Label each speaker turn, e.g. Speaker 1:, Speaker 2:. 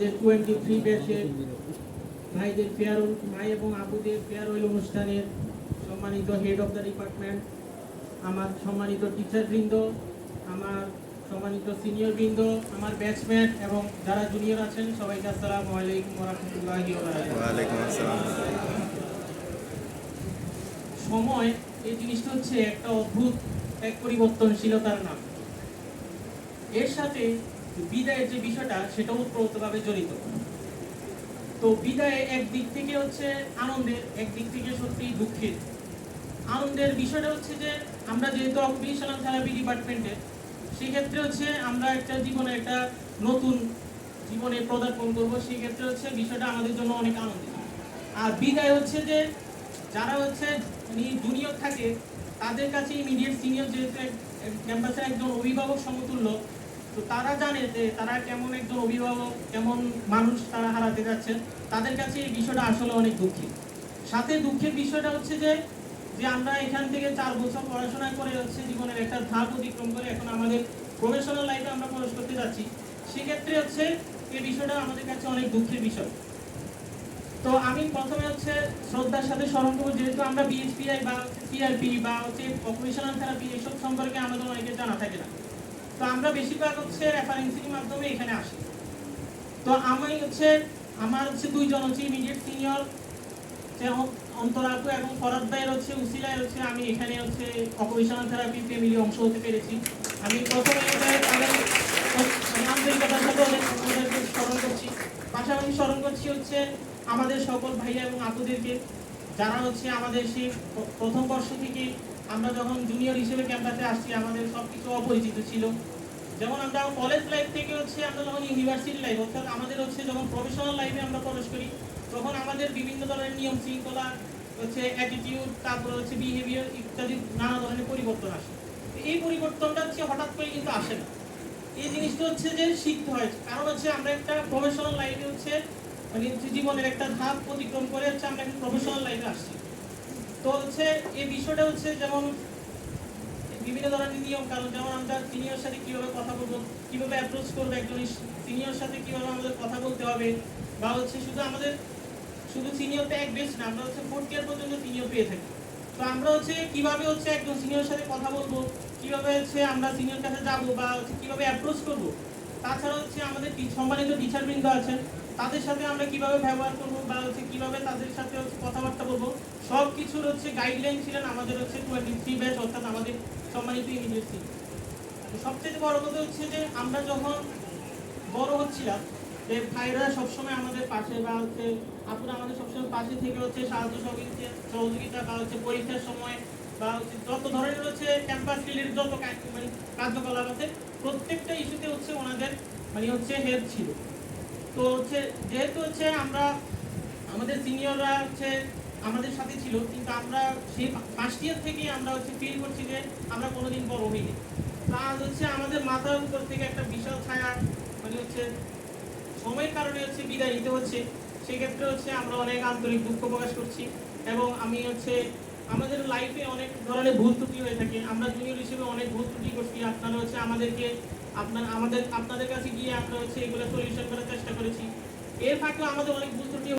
Speaker 1: আমাদের twenty three ব্যাচের ভাইদের ফেয়ার ভাই এবং আপুদের ফেয়ারওয়েল অনুষ্ঠানের সম্মানিত হেড অফ দ্য ডিপার্টমেন্ট আমার সম্মানিত টিচার বৃন্দ আমার সম্মানিত সিনিয়র বৃন্দ আমার ব্যাচমেট এবং যারা জুনিয়র আছেন সবাইকে আসসালামু আলাইকুম রহমতুল্লাহি সময় এই জিনিসটা হচ্ছে একটা অদ্ভুত এক পরিবর্তনশীলতার নাম। এর সাথে বিদায়ের যে বিষয়টা সেটাও ওতপ্রোতভাবে জড়িত। তো বিদায় এক দিক থেকে হচ্ছে আনন্দের, এক দিক থেকে সত্যি দুঃখের। আনন্দের বিষয়টা হচ্ছে যে, আমরা যেহেতু অকুপেশনাল থেরাপি ডিপার্টমেন্টে সেক্ষেত্রে হচ্ছে আমরা একটা জীবনে একটা নতুন জীবনে পদার্পণ করব, সেক্ষেত্রে হচ্ছে বিষয়টা আমাদের জন্য অনেক আনন্দের। আর বিদায় হচ্ছে যে, যারা হচ্ছে জুনিয়র থাকে, তাদের কাছে ইমিডিয়েট সিনিয়র যেহেতু ক্যাম্পাসের একজন অভিভাবক সমতুল্য তো তারা জানে যে তারা কেমন একজন অভিভাবক, কেমন মানুষ তারা হারাতে যাচ্ছে। তাদের কাছে এই বিষয়টা আসলে অনেক দুঃখী সাথে দুঃখের বিষয়টা হচ্ছে যে যে আমরা এখান থেকে চার বছর পড়াশোনা করে হচ্ছে জীবনের একটা ধাপ অতিক্রম করে এখন আমাদের প্রফেশনাল লাইফে আমরা প্রবেশ করতে যাচ্ছি। সেক্ষেত্রে হচ্ছে এই বিষয়টা আমাদের কাছে অনেক দুঃখের বিষয়। তো আমি প্রথমে হচ্ছে শ্রদ্ধার সাথে স্মরণ করব, যেহেতু আমরা বিএসপিআই বা সিআরপি বা হচ্ছে অকুপেশনাল থেরাপি এসব সম্পর্কে আমাদের অনেকে জানা থাকে না। তো আমরা বেশিরভাগ হচ্ছে রেফারেন্সিং মাধ্যমে এখানে আসি। তো আমি হচ্ছে, আমার হচ্ছে দুইজন হচ্ছে ইমিডিয়েট সিনিয়র অন্তরা আপু এবং ফরাদ ভাইয়ের হচ্ছে উসিলায় হচ্ছে আমি এখানে হচ্ছে অকুপেশনাল থেরাপি ফ্যামিলি অংশ হতে পেরেছি। আমি প্রথমে স্মরণ করছি। পাশাপাশি স্মরণ করছি হচ্ছে আমাদের সকল ভাইয়া এবং আপুদেরকে, যারা হচ্ছে আমাদের সেই প্রথম বর্ষ থেকে আমরা যখন জুনিয়র হিসেবে ক্যাম্পাসে আসছি, আমাদের সব কিছু অপরিচিত ছিল। যেমন আমরা কলেজ লাইফ থেকে হচ্ছে আমরা যখন ইউনিভার্সিটি লাইফ অর্থাৎ আমাদের হচ্ছে যখন প্রফেশনাল লাইফে আমরা প্রবেশ করি, তখন আমাদের বিভিন্ন ধরনের নিয়ম শৃঙ্খলা, হচ্ছে অ্যাটিটিউড তারপরে হচ্ছে বিহেভিয়ার ইত্যাদি নানা ধরনের পরিবর্তন আসে। এই পরিবর্তনটা হচ্ছে হঠাৎ করে কিন্তু আসে না। এই জিনিসটা হচ্ছে যে শিখতে হয়। কারণ হচ্ছে আমরা একটা প্রফেশনাল লাইফে হচ্ছে মানে জীবনের একটা ধাপ অতিক্রম করে হচ্ছে আমরা একটা প্রফেশনাল লাইফে আসছি। তো হচ্ছে এই বিষয়টা হচ্ছে যেমন বিভিন্ন ধরনের নিয়ম কারণ যেমন আমরা সিনিয়র সাথে কীভাবে কথা বলব, কীভাবে অ্যাপ্রোচ করব একজন সিনিয়র সাথে কীভাবে আমাদের কথা বলতে হবে, বা হচ্ছে শুধু আমাদের, শুধু সিনিয়রটা এক বেশ না, আমরা হচ্ছে ফোর্থ ইয়ার পর্যন্ত সিনিয়র পেয়ে থাকি। তো আমরা হচ্ছে কীভাবে হচ্ছে একজন সিনিয়র সাথে কথা বলব, কীভাবে হচ্ছে আমরা সিনিয়র কাছে যাব, বা হচ্ছে কীভাবে অ্যাপ্রোচ করব, তাছাড়া হচ্ছে আমাদের সম্মানিত টিচার বৃন্দ আছেন তাদের সাথে আমরা কীভাবে ব্যবহার করব বা হচ্ছে কীভাবে তাদের সাথে হচ্ছে কথাবার্তা বলব সব কিছুর হচ্ছে গাইডলাইন ছিলেন আমাদের হচ্ছে টোয়েন্টি থ্রি ব্যাচ অর্থাৎ আমাদের সম্মানিত ইউনিভার্সিটি সবচেয়ে বড় কথা হচ্ছে যে আমরা যখন বড় হচ্ছিলাম, যে ভাইরা সবসময় আমাদের পাশে বা হচ্ছে আপুরা আমাদের সবসময় পাশে থেকে হচ্ছে সাহায্য সহযোগিতা সহযোগিতা বা হচ্ছে পরীক্ষার সময় বা হচ্ছে যত ধরনের হচ্ছে ক্যাম্পাস রিলেটেড যত মানে কার্যকলাপ আছে, প্রত্যেকটা ইস্যুতে হচ্ছে ওনাদের মানে হচ্ছে হেল্প ছিল। তো হচ্ছে, যেহেতু হচ্ছে আমরা, আমাদের সিনিয়ররা হচ্ছে আমাদের সাথে ছিল, কিন্তু আমরা সেই ফার্স্ট ইয়ার থেকেই আমরা হচ্ছে ফিল করছি যে আমরা কোনোদিন বড় হইনি। তার হচ্ছে আমাদের মাথার উপর থেকে একটা বিশাল ছায়া মানে হচ্ছে সময়ের কারণে হচ্ছে বিদায় নিতে হচ্ছে। সেক্ষেত্রে হচ্ছে আমরা অনেক আন্তরিক দুঃখ প্রকাশ করছি এবং আমি হচ্ছে আমাদের লাইফে অনেক ধরনের ভুল ত্রুটি হয়ে থাকে। আমরা জুনিয়র হিসেবে অনেক ভুল ত্রুটি করছি। আপনারা হচ্ছে আমাদেরকে আপনার আমাদের আপনাদের কাছে গিয়ে আমরা হচ্ছে এগুলো সলিউশন করার চেষ্টা করেছি। এর ফাঁকেও আমাদের অনেক ত্রুটি